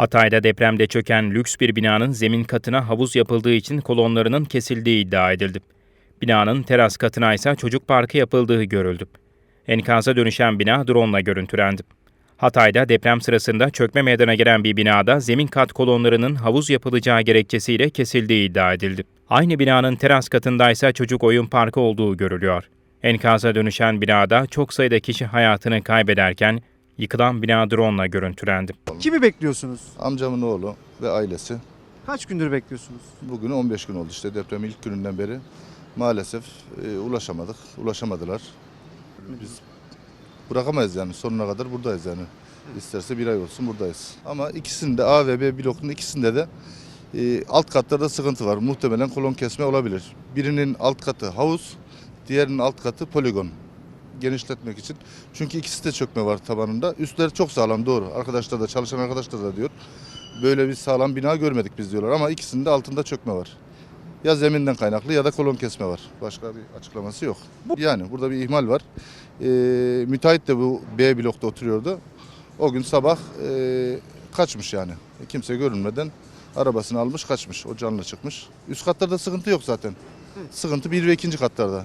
Hatay'da depremde çöken lüks bir binanın zemin katına havuz yapıldığı için kolonlarının kesildiği iddia edildi. Binanın teras katına ise çocuk parkı yapıldığı görüldü. Enkaza dönüşen bina drone görüntülendi. Hatay'da deprem sırasında çökme meydana gelen bir binada zemin kat kolonlarının havuz yapılacağı gerekçesiyle kesildiği iddia edildi. Aynı binanın teras katında ise çocuk oyun parkı olduğu görülüyor. Enkaza dönüşen binada çok sayıda kişi hayatını kaybederken yıkılan bina drone görüntülendi. Kimi bekliyorsunuz? Amcamın oğlu ve ailesi. Kaç gündür bekliyorsunuz? Bugün 15 gün oldu işte depremin ilk gününden beri. Maalesef e, ulaşamadık, ulaşamadılar. Biz bırakamayız yani sonuna kadar buradayız yani. İsterse bir ay olsun buradayız. Ama ikisinde A ve B blokunun ikisinde de e, alt katlarda sıkıntı var. Muhtemelen kolon kesme olabilir. Birinin alt katı havuz, diğerinin alt katı poligon genişletmek için. Çünkü ikisi de çökme var tabanında. Üstleri çok sağlam doğru. Arkadaşlar da çalışan arkadaşlar da diyor. Böyle bir sağlam bina görmedik biz diyorlar ama ikisinin de altında çökme var. Ya zeminden kaynaklı ya da kolon kesme var. Başka bir açıklaması yok. Yani burada bir ihmal var. Ee, müteahhit de bu B blokta oturuyordu. O gün sabah e, kaçmış yani. Kimse görünmeden arabasını almış kaçmış. O canlı çıkmış. Üst katlarda sıkıntı yok zaten. Sıkıntı bir ve ikinci katlarda.